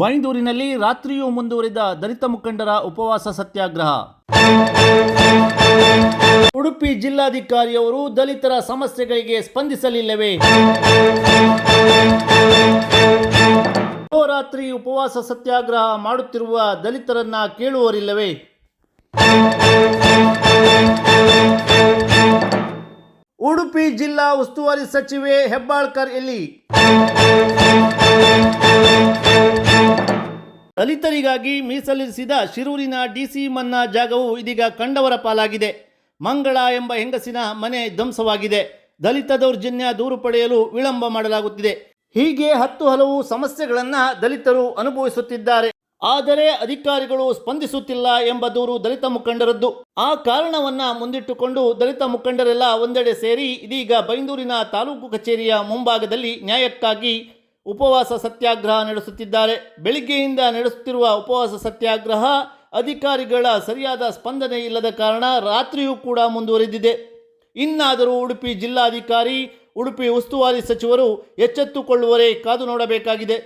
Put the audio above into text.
ಬೈಂದೂರಿನಲ್ಲಿ ರಾತ್ರಿಯೂ ಮುಂದುವರಿದ ದಲಿತ ಮುಖಂಡರ ಉಪವಾಸ ಸತ್ಯಾಗ್ರಹ. ಉಡುಪಿ ಜಿಲ್ಲಾಧಿಕಾರಿಯವರು ದಲಿತರ ಸಮಸ್ಯೆಗಳಿಗೆ ಸ್ಪಂದಿಸಲಿಲ್ಲವೇ? ರಾತ್ರಿ ಉಪವಾಸ ಸತ್ಯಾಗ್ರಹ ಮಾಡುತ್ತಿರುವ ದಲಿತರನ್ನ ಕೇಳುವರಿಲ್ಲವೇ ಉಡುಪಿ ಜಿಲ್ಲಾ ಉಸ್ತುವಾರಿ ಸಚಿವೆ ಹೆಬ್ಬಾಳ್ಕರ್ ಎಲ್ಲಿ? ದಲಿತರಿಗಾಗಿ ಮೀಸಲಿರಿಸಿದ ಶಿರೂರಿನ ಡಿಸಿ ಮನ್ನಾ ಜಾಗವು ಇದೀಗ ಕಂಡವರ ಪಾಲಾಗಿದೆ. ಮಂಗಳ ಎಂಬ ಹೆಂಗಸಿನ ಮನೆ ಧ್ವಂಸವಾಗಿದೆ. ದಲಿತ ದೌರ್ಜನ್ಯ ದೂರು ಪಡೆಯಲು ವಿಳಂಬ ಮಾಡಲಾಗುತ್ತಿದೆ. ಹೀಗೆ ಹತ್ತು ಹಲವು ಸಮಸ್ಯೆಗಳನ್ನು ದಲಿತರು ಅನುಭವಿಸುತ್ತಿದ್ದಾರೆ. ಆದರೆ ಅಧಿಕಾರಿಗಳು ಸ್ಪಂದಿಸುತ್ತಿಲ್ಲ ಎಂಬ ದೂರು ದಲಿತ ಮುಖಂಡರದ್ದು. ಆ ಕಾರಣವನ್ನ ಮುಂದಿಟ್ಟುಕೊಂಡು ದಲಿತ ಮುಖಂಡರೆಲ್ಲ ಒಂದೆಡೆ ಸೇರಿ ಇದೀಗ ಬೈಂದೂರಿನ ತಾಲೂಕು ಕಚೇರಿಯ ಮುಂಭಾಗದಲ್ಲಿ ನ್ಯಾಯಕ್ಕಾಗಿ ಉಪವಾಸ ಸತ್ಯಾಗ್ರಹ ನಡೆಸುತ್ತಿದ್ದಾರೆ. ಬೆಳಿಗ್ಗೆಯಿಂದ ನಡೆಸುತ್ತಿರುವ ಉಪವಾಸ ಸತ್ಯಾಗ್ರಹ ಅಧಿಕಾರಿಗಳ ಸರಿಯಾದ ಸ್ಪಂದನೆ ಇಲ್ಲದ ಕಾರಣ ರಾತ್ರಿಯೂ ಕೂಡ ಮುಂದುವರೆದಿದೆ. ಇನ್ನಾದರೂ ಉಡುಪಿ ಜಿಲ್ಲಾಧಿಕಾರಿ, ಉಡುಪಿ ಉಸ್ತುವಾರಿ ಸಚಿವರು ಎಚ್ಚೆತ್ತುಕೊಳ್ಳುವರೇ ಕಾದು ನೋಡಬೇಕಾಗಿದೆ.